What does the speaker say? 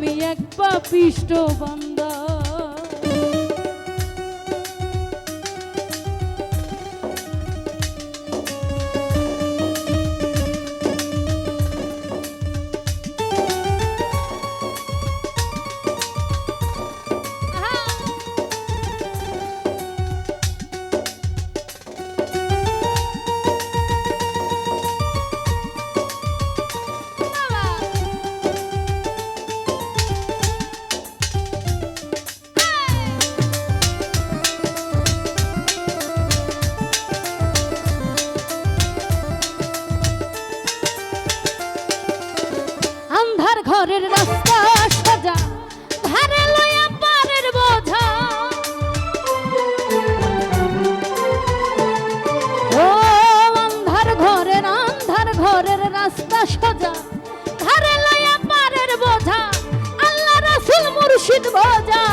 আমি এক পাপিষ্ট বান্দা। আন্ধার রাস্তা সাজা ঘরে লয়া পারের বোঝা আল্লাহ রাসুল মুর্শিদ ভজা